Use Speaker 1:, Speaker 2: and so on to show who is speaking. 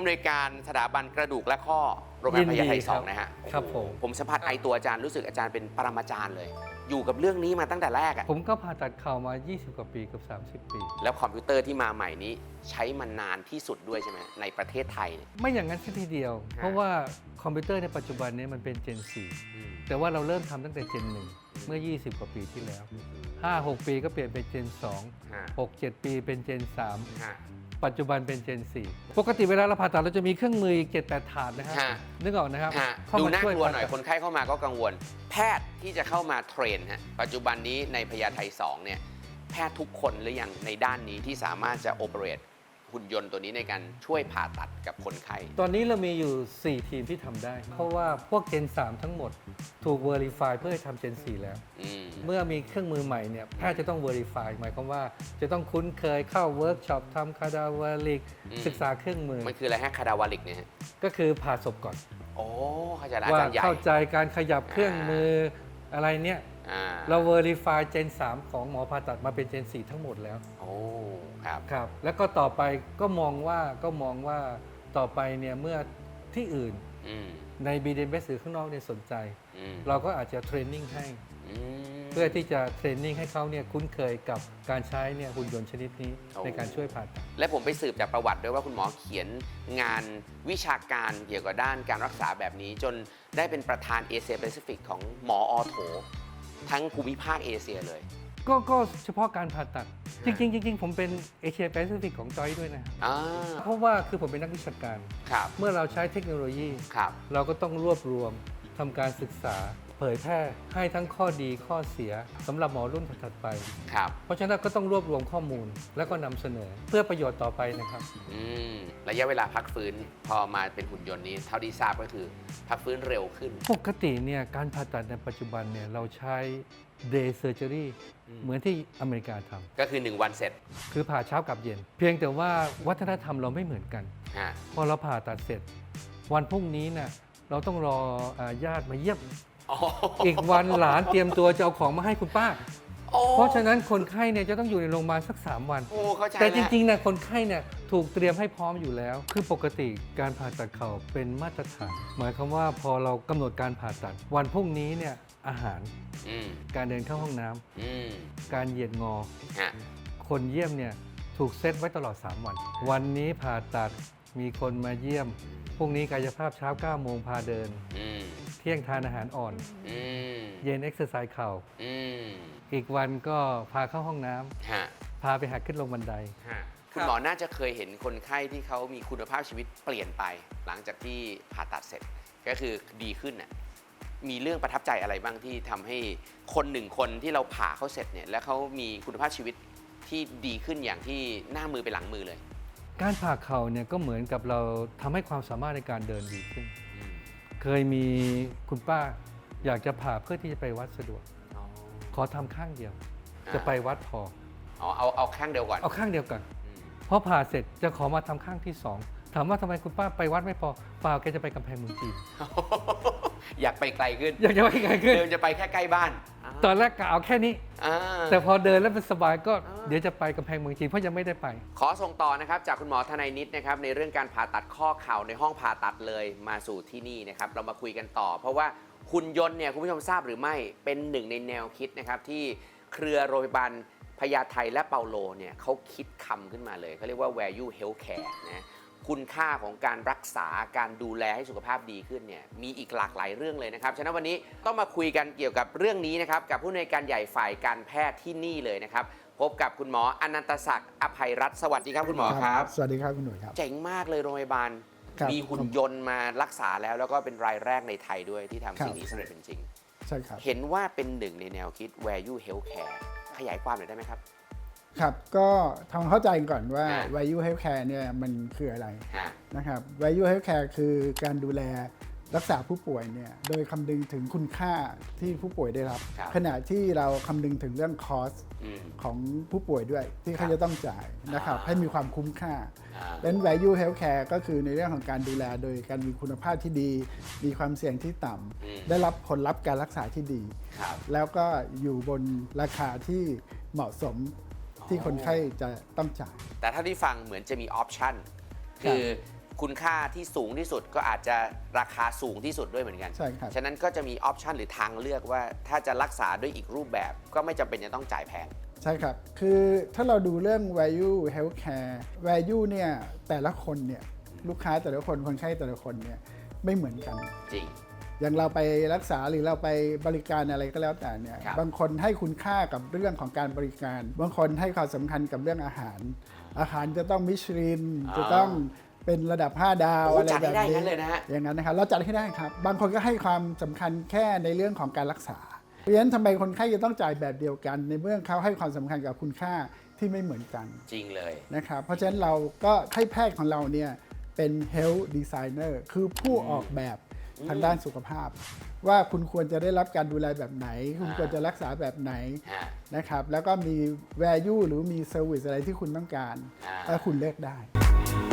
Speaker 1: ผู้อำนวยการสถาบันกระดูกและข้อโรงพยาบาลพญาไท
Speaker 2: ยินดี
Speaker 1: สอง
Speaker 2: ครับ
Speaker 1: นะฮะ
Speaker 2: ครับผม
Speaker 1: ผมสัมผัสไอตัวอาจารย์รู้สึกอาจารย์เป็นปรมาจารย์เลย อยู่กับเรื่องนี้มาตั้งแต่แรกอะ
Speaker 2: ผมก็ผ่าตัดเข่ามา 20 กว่าปีเกับ 30 ปี
Speaker 1: แล้วคอมพิวเตอร์ที่มาใหม่นี้ใช้มันนานที่สุดด้วยใช่ไหมในประเทศไทยเนี่ย
Speaker 2: ไม่อย่างนั้นสักทีเดียว
Speaker 1: ฮะ
Speaker 2: เพราะว่าคอมพิวเตอร์ในปัจจุบันนี้มันเป็น Gen
Speaker 1: อืม
Speaker 2: 4แต่ว่าเราเริ่มทำตั้งแต่ Gen 1 เมื่อ 20 กว่าปีที่แล้ว 5-6 ปีก็เปลี่ยนเป็น Gen 2
Speaker 1: ฮะ
Speaker 2: 6-7 ปีเป็น Gen 3
Speaker 1: ฮะ
Speaker 2: ปัจจุบันเป็น Gen 4 ปกติเวลาเราผ่าตัดเราจะมีเครื่องมืออีก7-8ถาดนะครับ
Speaker 1: ฮะ
Speaker 2: นึกออกนะครับ
Speaker 1: ฮะ
Speaker 2: เข้
Speaker 1: ดู
Speaker 2: ม
Speaker 1: น่า
Speaker 2: ช่วย
Speaker 1: กลัวหน่อย
Speaker 2: ผ่าตัด
Speaker 1: คนไข้เข้ามาก็กังวล แพทย์ที่จะเข้ามาเทรนฮะปัจจุบันนี้ในพญาไท2เนี่ยแพทย์ทุกคนหรือยังในด้านนี้ที่สามารถจะโอเปเรตหุ่นยนต์ตัวนี้ในการช่วยผ่าตัดกับคนไข้
Speaker 2: ตอนนี้เรามีอยู่ 4 ทีมที่ทำได้ เพราะว่าพวก Gen 3 ทั้งหมด ถูก Verify เพื่อให้ทำ Gen 4 แล้ว
Speaker 1: อืม
Speaker 2: เมื่อมีเครื่องมือใหม่เนี่ยแพทย์จะต้อง Verify หมายความว่าจะต้องคุ้นเคยเข้าเวิร์กช็อปทำคาดาวาลิก
Speaker 1: อืม
Speaker 2: ศึกษาเครื่องมือ
Speaker 1: มันคืออะไรฮะคาดาวาลิกเนี่ยฮะ
Speaker 2: ก็คือผ่าศพก่อน
Speaker 1: โอ้เข้าใจแล้วอา
Speaker 2: ว่า
Speaker 1: จารย์ใหญ่
Speaker 2: เข้าใจการขยับเครื่องมืออะไรเนี่ย
Speaker 1: อ่า
Speaker 2: เรา Verify Gen 3 ของหมอผ่าตัดมาเป็น Gen 4 ทั้งหมดแล้ว
Speaker 1: โอ้ครับ
Speaker 2: ครับแล้วก็ต่อไปก็มองว่าก็มองว่าต่อไปเนี่ยเมื่อที่อื่น
Speaker 1: อืม
Speaker 2: ใน b d m s หรือข้างนอกเนี่ยสนใจ
Speaker 1: อืม
Speaker 2: เราก็อาจจะเทรนนิ่งให้
Speaker 1: อืม
Speaker 2: เพื่อที่จะเทรนนิ่งให้เขาเนี่ยคุ้นเคยกับการใช้เนี่ยหุ่นยนต์ชนิดนี้
Speaker 1: โอ้
Speaker 2: ในการช่วยผ่าตัด
Speaker 1: และผมไปสืบจากประวัติด้วยว่าคุณหมอเขียนงานวิชาการเกี่ยวกับด้านการรักษาแบบนี้ จนได้เป็นประธานเอเชียแปซิฟิกของหมออโถ ทั้งภูมิภาคเอเชียเลย
Speaker 2: ก็ก็เฉพาะการผ่าตัด จริงๆจริงๆผมเป็นเอเชียแปซิฟิกของจอยด้วยนะ
Speaker 1: อ่า
Speaker 2: เพราะว่าคือผมเป็นนักวิชาการ
Speaker 1: ครับ
Speaker 2: เมื่อเราใช้เทคโนโลยี
Speaker 1: ครับ
Speaker 2: เราก็ต้องรวบรวมทำการศึกษา เผยแพร่ให้ทั้งข้อดีข้อเสียสำหรับหมอรุ่นถัดๆไป
Speaker 1: ครับ
Speaker 2: เพราะฉะนั้นก็ต้องรวบรวมข้อมูลแล้วก็นำเสนอเพื่อประโยชน์ต่อไปนะครับ
Speaker 1: อืมระยะเวลาพักฟื้นพอมาเป็นหุ่นยนต์นี้ เท่าที่ทราบก็คือพักฟื้นเร็วขึ้น
Speaker 2: ปกติเนี่ยการผ่าตัดในปัจจุบันเนี่ยเราใช้ day surgery
Speaker 1: อืม
Speaker 2: เหมือนที่อเมริกาทำ
Speaker 1: ก็คือ 1 วันเสร็จ
Speaker 2: คือผ่าเช้ากับเย็น เพียงแต่ว่าวัฒนธรรมเราไม่เหมือนกัน
Speaker 1: ฮะ
Speaker 2: พอเราผ่าตัดเสร็จ วันพรุ่งนี้น่ะเราต้องรออาญาติมาเยี่ยม
Speaker 1: อ๋อ
Speaker 2: อีกวันหลานเตรียมตัวจะเอาของมาให้คุณป้า
Speaker 1: โอ้
Speaker 2: เพราะฉะนั้นคนไข้เนี่ยจะต้องอยู่ในโรงพยาบาลสัก 3 วัน
Speaker 1: โอ้เข้าใจ
Speaker 2: แต่จ
Speaker 1: แล้ว
Speaker 2: ริงๆนะคนไข้เนี่ยถูกเตรียมให้พร้อมอยู่แล้ว คือปกติการผ่าตัดเข่าเป็นมาตรฐาน หมายความว่าพอเรากำหนดการผ่าตัด วันพรุ่งนี้เนี่ยอาหาร
Speaker 1: อืม
Speaker 2: การเดินเข้าห้องน้ำ
Speaker 1: อืม
Speaker 2: การเหยียดงอ
Speaker 1: ฮะ
Speaker 2: คนเยี่ยมเนี่ยถูกเซตไว้ตลอด 3 วัน วันนี้ผ่าตัดมีคนมาเยี่ยมพรุ่งนี้กายภาพเช้า9โมงพาเดิน
Speaker 1: อืม
Speaker 2: เที่ยงทานอาหารอ่อน
Speaker 1: อืม
Speaker 2: เย็นเอ็กซ์ไซส์เข่า
Speaker 1: อืม
Speaker 2: อีกวันก็พาเข้าห้องน้ำ
Speaker 1: ฮะ
Speaker 2: พาไปหักขึ้นลงบันได
Speaker 1: ฮะคุณหมอน่าจะเคยเห็นคนไข้ที่เขามีคุณภาพชีวิตเปลี่ยนไป หลังจากที่ผ่าตัดเสร็จก็คือดีขึ้นน่ะมีเรื่องประทับใจอะไรบ้างที่ทำให้คนหนึ่งคนที่เราผ่าเขาเสร็จเนี่ยแล้วเขามีคุณภาพชีวิตที่ดีขึ้นอย่างที่หน้ามือไปหลังมือเลย
Speaker 2: การผ่าเข่าเนี่ยก็เหมือนกับเราทำให้ความสามารถในการเดินดีขึ้น เคยมีคุณป้าอยากจะผ่าเพื่อที่จะไปวัดสะดวก
Speaker 1: อ๋อ
Speaker 2: ขอทำข้างเดียว
Speaker 1: อ่า
Speaker 2: จะไปวัดพอ
Speaker 1: อ๋อเอาเอาข้างเดียวก่อน
Speaker 2: เอาข้างเดียวก่อน
Speaker 1: อืม
Speaker 2: พอผ่าเสร็จจะขอมาทำข้างที่สองถามว่าทำไมคุณป้าไปวัดไม่พอเปล่าแกจะไปกำแพงเมืองจีน
Speaker 1: อยากไปไกลขึ้น
Speaker 2: อยากจะไปไกลขึ้น
Speaker 1: เดิมจะไปแค่ใกล้บ้าน
Speaker 2: ตอนแรกกะเอาแค่นี้
Speaker 1: อ่า
Speaker 2: แต่พอเดินแล้วมันสบายก็
Speaker 1: อ่า
Speaker 2: เดี๋ยวจะไปกำแพงเมืองจีนเพราะยังไม่ได้ไป
Speaker 1: ขอส่งต่อนะครับ จากคุณหมอทนายนิดนะครับ ในเรื่องการผ่าตัดข้อเข่าในห้องผ่าตัดเลยมาสู่ที่นี่นะครับ เรามาคุยกันต่อ เพราะว่าหุ่นยนต์เนี่ยคุณผู้ชมทราบหรือไม่เป็นหนึ่งในแนวคิดนะครับ ที่เครือโรงพยาบาลพญาไทและเปาโลเนี่ยเขาคิดคำขึ้นมาเลยเขาเรียกว่า value healthcare นะ คุณค่าของการรักษาการดูแลให้สุขภาพดีขึ้นเนี่ยมีอีกหลากหลายเรื่องเลยนะครับ ฉะนั้นวันนี้ต้องมาคุยกันเกี่ยวกับเรื่องนี้นะครับกับผู้ในวยการใหญ่ฝ่ายการแพทย์ที่นี่เลยนะครับ พบกับคุณหมออนันตศักดิ์อภัยรัตน์สวัสดีครับคุณหมอครับ
Speaker 3: สวัสดีครับคุณหนุ่ยครับ
Speaker 1: เจ๋งมากเลยโรงพยาบาล
Speaker 3: ครับ
Speaker 1: มีหุ่นยนต์มารักษาแล้ว แล้วก็เป็นรายแรกในไทยด้วยที่ทำ
Speaker 3: ครับ
Speaker 1: สิ่งนี้สำเร็จเป็นจริง
Speaker 3: ใช่ครับ
Speaker 1: เห็นว่าเป็นหนึ่งในแนวคิด value healthcare ขยายความหน่อยได้ไหมครับ
Speaker 3: ครับก็ทำความเข้าใจก่อนว่า
Speaker 1: อ่า
Speaker 3: value healthcare เนี่ยมันคืออะไร
Speaker 1: ฮะ
Speaker 3: นะครับ value healthcare คือการดูแลรักษาผู้ป่วยเนี่ยโดยคำนึงถึงคุณค่าที่ผู้ป่วยได้รับ
Speaker 1: ครับ
Speaker 3: ขณะที่เราคำนึงถึงเรื่อง cost
Speaker 1: อืม
Speaker 3: ของผู้ป่วยด้วยที่
Speaker 1: ครั
Speaker 3: เขา
Speaker 1: บ
Speaker 3: จะต้องจ่ายนะครับ
Speaker 1: อ่า
Speaker 3: ให้มีความคุ้มค่า
Speaker 1: อ่า
Speaker 3: ดังนั้น value healthcare ก็คือในเรื่องของการดูแลโดยการมีคุณภาพที่ดี มีความเสี่ยงที่ต่ำ
Speaker 1: อืม
Speaker 3: ได้รับผลลัพธ์การรักษาที่ดี
Speaker 1: ครับ
Speaker 3: แล้วก็อยู่บนราคาที่เหมาะสม ที่คนไข้จะต้องจ่าย
Speaker 1: แต่ถ้าที่ฟังเหมือนจะมีออปชันคือคุณค่าที่สูงที่สุดก็อาจจะราคาสูงที่สุดด้วยเหมือนกัน
Speaker 3: ใช่ครับ
Speaker 1: ฉะนั้นก็จะมีออปชันหรือทางเลือกว่าถ้าจะรักษาด้วยอีกรูปแบบก็ไม่จำเป็นจะต้องจ่ายแพง
Speaker 3: ใช่ครับ คือถ้าเราดูเรื่อง value healthcare value เนี่ยแต่ละคนเนี่ยลูกค้าแต่ละคนคนไข้แต่ละคนเนี่ยไม่เหมือนกัน
Speaker 1: จริง
Speaker 3: อย่างเราไปรักษาหรือเราไปบริการอะไรก็แล้วแต่เนี่ย
Speaker 1: ครับ
Speaker 3: บางคนให้คุณค่ากับเรื่องของการบริการ บางคนให้ความสำคัญกับเรื่องอาหาร อาหารจะต้องมิชลิน
Speaker 1: อ่า
Speaker 3: จะต้องเป็นระดับ 5 ดาว
Speaker 1: โอ้
Speaker 3: อะไร
Speaker 1: จัด
Speaker 3: แบ
Speaker 1: ให้
Speaker 3: บ
Speaker 1: ได้
Speaker 3: นี้
Speaker 1: งั้นเลยนะฮะ
Speaker 3: อย่างนั้นนะครับเราจัดให้ได้ครับ บางคนก็ให้ความสำคัญแค่ในเรื่องของการรักษาเพราะฉะนั้นทำไมคนไข้จะต้องจ่ายแบบเดียวกัน ในเมื่อเขาให้ความสำคัญกับคุณค่าที่ไม่เหมือนกัน
Speaker 1: จริงเลย
Speaker 3: นะครับเพราะฉะนั้นเราก็ให้แพทย์ของเราเนี่ยเป็น health designer คือผู้ออกแบบ ทางด้านสุขภาพ ว่าคุณควรจะได้รับการดูแลแบบไหน คุณ
Speaker 1: อ่า
Speaker 3: ควรจะรักษาแบบไหน
Speaker 1: ฮะ
Speaker 3: นะครับแล้วก็มี value หรือมี service อะไรที่คุณต้องการ
Speaker 1: อ่า
Speaker 3: ถ้าคุณเลือกได้
Speaker 1: อ